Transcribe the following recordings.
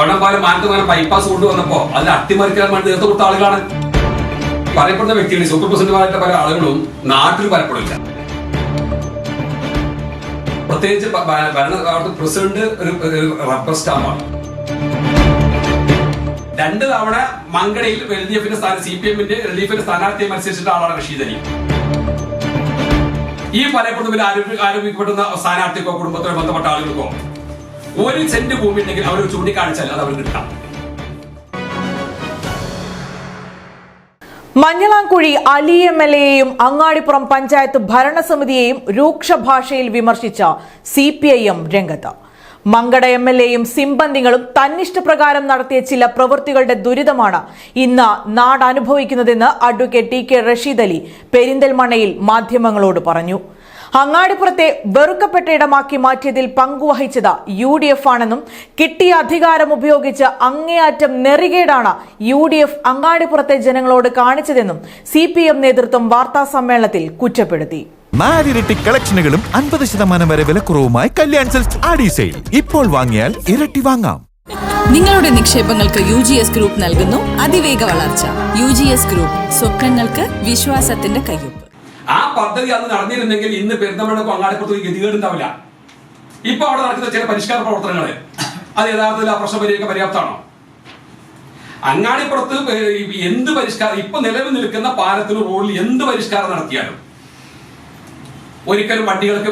വണ്ണമ്പാലം മാനത്തുമാനം bypass കൊണ്ടുവന്നപ്പോ അതിൽ അട്ടിമറിക്കാൻ വേണ്ടി തീർത്ത് കൊടുത്ത ആളുകളാണ്. പറയപ്പെടുന്ന വ്യക്തികൾ സൂപ്പർ പ്രസിഡന്റ് പ്രസിഡന്റുമായിട്ട് പല ആളുകളും നാട്ടിൽ പലപ്പോഴില്ല പ്രത്യേകിച്ച് ഭരണ പ്രസിഡന്റ് ഒരു റബ്ബർ സ്റ്റാമ്പാണ് രണ്ട് തവണ മങ്കടയിൽ എൽ ഡി എഫിന്റെ സ്ഥാനം സി പി എമ്മിന്റെ എൽ ഡി എഫിന്റെ സ്ഥാനാർത്ഥിയെ മത്സരിച്ചിട്ട ആളാണ് റഷീദ് അലി. ഈ ആരോപി ആരോപിക്കപ്പെടുന്ന സ്ഥാനാർത്ഥിക്കോ കുടുംബത്തിനോ ബന്ധപ്പെട്ട ആളുകൾക്കോ ഒരു സെന്റ് ഭൂമി ഉണ്ടെങ്കിൽ അവർ ചൂണ്ടിക്കാണിച്ചാൽ അത് അവർ കിട്ടാം. മഞ്ഞളാംകുഴി അലി എം എൽ എയെയും അങ്ങാടിപ്പുറം പഞ്ചായത്ത് ഭരണസമിതിയെയും രൂക്ഷ ഭാഷയിൽ വിമർശിച്ച സി പി ഐ എം രംഗത്ത്. മങ്കട എം എൽ എയും സിംബന്ധികളും തന്നിഷ്ടപ്രകാരം നടത്തിയ ചില പ്രവൃത്തികളുടെ ദുരിതമാണ് ഇന്ന് നാട് അനുഭവിക്കുന്നതെന്ന് advocate T K Rasheed Ali പെരിന്തൽമണ്ണയിൽ മാധ്യമങ്ങളോട് പറഞ്ഞു. അങ്ങാടിപ്പുറത്തെ വെറുക്കപ്പെട്ട ഇടമാക്കി മാറ്റിയതിൽ പങ്കുവഹിച്ചത് യു ഡി എഫ് ആണെന്നും കിട്ടിയ അധികാരം ഉപയോഗിച്ച് അങ്ങേയറ്റം നെറികേടാണ് യു ഡി എഫ് അങ്ങാടിപ്പുറത്തെ ജനങ്ങളോട് കാണിച്ചതെന്നും സി പി എം നേതൃത്വം വാർത്താ സമ്മേളനത്തിൽ കുറ്റപ്പെടുത്തി. നാലിരട്ടി കളക്ഷനുകളും അൻപത് ശതമാനം വരെ വിലക്കുറവുമായി കല്യാൺ സെൽസ് ആഡി സെയിൽ. ഇപ്പോൾ വാങ്ങിയാൽ ഇരട്ടി വാങ്ങാം. നിങ്ങളുടെ നിക്ഷേപങ്ങൾക്ക് യു ജി എസ് ഗ്രൂപ്പ് നൽകുന്നു അതിവേഗ വളർച്ച. യു ജി എസ് ഗ്രൂപ്പ് സ്വപ്നങ്ങൾക്ക് വിശ്വാസത്തിന്റെ കയ്യൊപ്പ്. ആ പദ്ധതി അന്ന് നടന്നിരുന്നെങ്കിൽ ഇന്ന് പെരുന്തമണ്ണക്കും അങ്ങാടിപ്പുറത്തും ഒരു ഗതികേടുണ്ടാവില്ല. ഇപ്പൊ അവിടെ നടക്കുന്ന ചില പരിഷ്കാര പ്രവർത്തനങ്ങൾ അത് യഥാർത്ഥത്തിൽ ആ പ്രശ്നം പരിഹരിക്കാൻ പര്യാപ്തമാണോ? അങ്ങാടിപ്പുറത്ത് എന്ത് പരിഷ്കാരം ഇപ്പൊ നിലവിൽ നിൽക്കുന്ന പാലത്തിന് റോഡിൽ എന്ത് പരിഷ്കാരം നടത്തിയാലും ഒരിക്കലും വണ്ടികൾക്ക്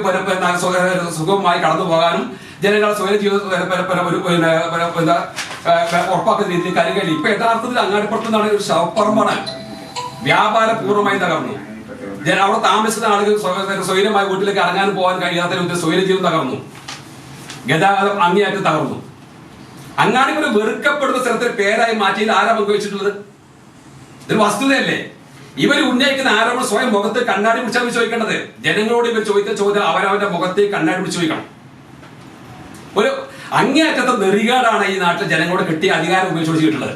സുഖമായി കടന്നു പോകാനും ജനങ്ങളുടെ സ്വയം ജീവിത ഉറപ്പാക്കുന്ന രീതിയിൽ കാര്യങ്ങൾ ഇപ്പൊ യഥാർത്ഥത്തിൽ അങ്ങാടിപ്പുറത്ത് നിന്നാണ് ഒരു ശവപ്പറമ്പാണ്. വ്യാപാരം പൂർണമായി തകർന്നു. അവിടെ താമസിച്ച ആളുകൾ സ്വൈരമായ വീട്ടിലേക്ക് ഇറങ്ങാൻ പോകാൻ കഴിയാത്ത സ്വൈര ജീവിതം തകർന്നു. ഗതാഗതം അങ്ങേയറ്റം തകർന്നു. അങ്ങാടിപ്പുറം വെറുക്കപ്പെടുന്ന സ്ഥലത്തെ പേരായി മാറ്റിയിൽ ആരാ പങ്കുവച്ചിട്ടുള്ളത്? ഇതൊരു വസ്തുതയല്ലേ? ഇവർ ഉന്നയിക്കുന്ന ആരോപണം സ്വയം മുഖത്ത് കണ്ണാടി പിടിച്ചാൽ ചോദിക്കേണ്ടത്. ജനങ്ങളോട് ഇവർ ചോദിക്കുന്ന ചോദ്യം അവരവന്റെ മുഖത്തെ കണ്ണാടി പിടിച്ച് ചോദിക്കണം. ഒരു അങ്ങേയറ്റത്തെ നെറികാടാണ് ഈ നാട്ടിൽ ജനങ്ങളോട് കിട്ടിയ അധികാരം ഉപയോഗിച്ച് ചെയ്തിട്ടുള്ളത്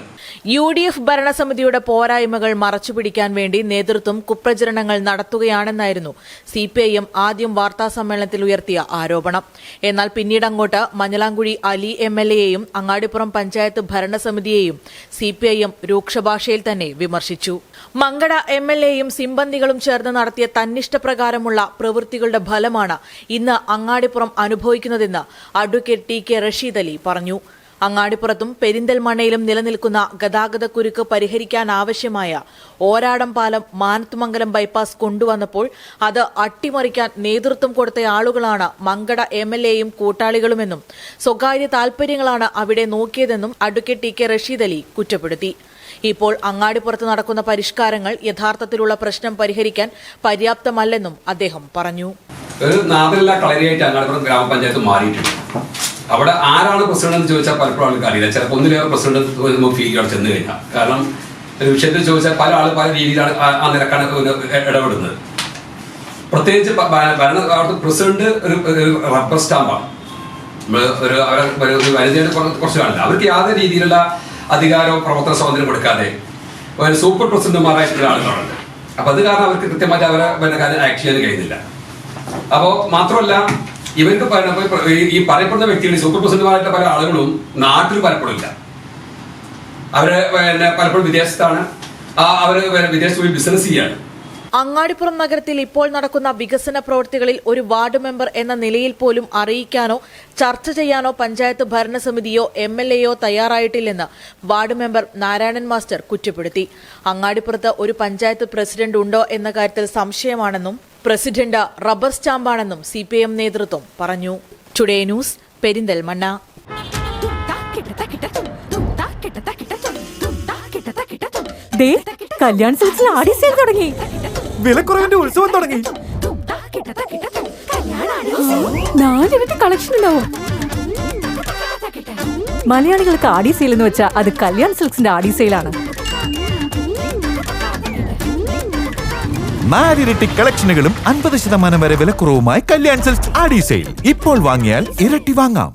യു ഡി എഫ് ഭരണസമിതിയുടെ പോരായ്മകൾ മറച്ചുപിടിക്കാൻ വേണ്ടി നേതൃത്വം കുപ്രചരണങ്ങൾ നടത്തുകയാണെന്നായിരുന്നു സി പി ഐ എം ആദ്യം വാർത്താസമ്മേളനത്തിൽ ഉയർത്തിയ ആരോപണം. എന്നാൽ പിന്നീട് അങ്ങോട്ട് മഞ്ഞളാംകുഴി അലി എം എൽ എയെയും അങ്ങാടിപ്പുറം പഞ്ചായത്ത് ഭരണസമിതിയെയും സി പി ഐ എം രൂക്ഷഭാഷയിൽ തന്നെ വിമർശിച്ചു. മങ്കട എം എൽ എയും സിംബന്ധികളും ചേർന്ന് നടത്തിയ തന്നിഷ്ടപ്രകാരമുള്ള പ്രവൃത്തികളുടെ ഫലമാണ് ഇന്ന് Angadipuram അനുഭവിക്കുന്നതെന്ന് advocate T K Rasheed Ali പറഞ്ഞു. അങ്ങാടിപ്പുറത്തും പെരിന്തൽമണ്ണയിലും നിലനിൽക്കുന്ന ഗതാഗത കുരുക്ക് പരിഹരിക്കാനാവശ്യമായ ഓരാടം പാലം മാനത്തുമംഗലം ബൈപ്പാസ് കൊണ്ടുവന്നപ്പോൾ അത് അട്ടിമറിക്കാൻ നേതൃത്വം കൊടുത്ത ആളുകളാണ് മങ്കട എം എൽ എയും കൂട്ടാളികളുമെന്നും സ്വകാര്യ താൽപര്യങ്ങളാണ് അവിടെ നോക്കിയതെന്നും advocate T K Rasheed Ali കുറ്റപ്പെടുത്തി. ഇപ്പോൾ അങ്ങാടിപ്പുറത്ത് നടക്കുന്ന പരിഷ്കാരങ്ങൾ യഥാർത്ഥത്തിലുള്ള പ്രശ്നം പരിഹരിക്കാൻ പര്യാപ്തമല്ലെന്നും അദ്ദേഹം പറഞ്ഞു. ഒരു നാട്ടിലുള്ള കളരിയായിട്ട് അങ്ങാടിപ്പുറം ഗ്രാമപഞ്ചായത്ത് മാറിയിട്ടുണ്ട്. അവിടെ ആരാണ് പ്രസിഡന്റ് എന്ന് ചോദിച്ചാൽ പലപ്പോഴും ആൾക്ക് അറിയില്ല. ചിലപ്പോൾ ഒന്നിലേറെ പ്രസിഡന്റ് നമുക്ക് ഫീൽ അവിടെ ചെന്ന് കഴിഞ്ഞാൽ. കാരണം ഒരു വിഷയത്തിൽ ചോദിച്ചാൽ പല ആൾ പല രീതിയിലാണ് ആ- നിരക്കാണ് ഇടപെടുന്നത്. പ്രത്യേകിച്ച് ഭരണ അവിടുത്തെ പ്രസിഡന്റ് ഒരു റബ്ബർ സ്റ്റാമ്പാണ് നമ്മൾ ഒരു അവരെ ഒരു വനിതയുടെ കുറ- കുറച്ച് കാണില്ല. അവർക്ക് യാതൊരു രീതിയിലുള്ള അധികാരവും പ്രവർത്തന സ്വാതന്ത്ര്യം കൊടുക്കാതെ ഒരു സൂപ്പർ പ്രസിഡന്റുമാരായിട്ടുള്ള ആളുകളുണ്ട് അപ്പൊ അത് കാരണം അവർക്ക് കൃത്യമായിട്ട് അവരെ കാര്യം ആക്ട് ചെയ്യാൻ കഴിയുന്നില്ല. അപ്പോ മാത്രമല്ല ഇവർക്ക് ഈ- പറയപ്പെടുന്ന വ്യക്തികൾ സൂപ്പർ പ്രസിഡന്റുമാരായിട്ട് പല ആളുകളും നാട്ടിൽ പലപ്പോഴില്ല അവർ പിന്നെ പലപ്പോഴും വിദേശത്താണ്. അവർ വിദേശത്ത് പോയി ബിസിനസ് ചെയ്യാണ്. അങ്ങാടിപ്പുറം നഗരത്തിൽ ഇപ്പോൾ നടക്കുന്ന വികസന പ്രവൃത്തികളിൽ ഒരു വാർഡ് മെമ്പർ എന്ന നിലയിൽ പോലും അറിയിക്കാനോ ചർച്ച ചെയ്യാനോ പഞ്ചായത്ത് ഭരണസമിതിയോ എം എൽ എയോ തയ്യാറായിട്ടില്ലെന്ന് വാർഡ് മെമ്പർ നാരായണൻ മാസ്റ്റർ കുറ്റപ്പെടുത്തി. അങ്ങാടിപ്പുറത്ത് ഒരു പഞ്ചായത്ത് പ്രസിഡന്റ് ഉണ്ടോ എന്ന കാര്യത്തിൽ സംശയമാണെന്നും പ്രസിഡന്റ് റബ്ബർ സ്റ്റാമ്പാണെന്നും സി പി എം നേതൃത്വം പറഞ്ഞു. Today news Perinthalmanna. Kalyan Silks Aadi sale തുടങ്ങി. വിലക്കുറവിന്റെ ഉത്സവം തുടങ്ങി. നാലിരട്ടി കളക്ഷൻ ഉണ്ടാവും. മലയാളികൾക്ക് ആടി സെയിൽ എന്ന് വെച്ചാൽ അത് കല്യാൺ സിൽക്സിന്റെ ആടി സെയിലാണ്. നാലിരട്ടി കളക്ഷനുകളും അൻപത് ശതമാനം വരെ വിലക്കുറവുമായി കല്യാൺ സെൽസ് ആഡി സെയിൽ ഇപ്പോൾ വാങ്ങിയാൽ ഇരട്ടി വാങ്ങാം.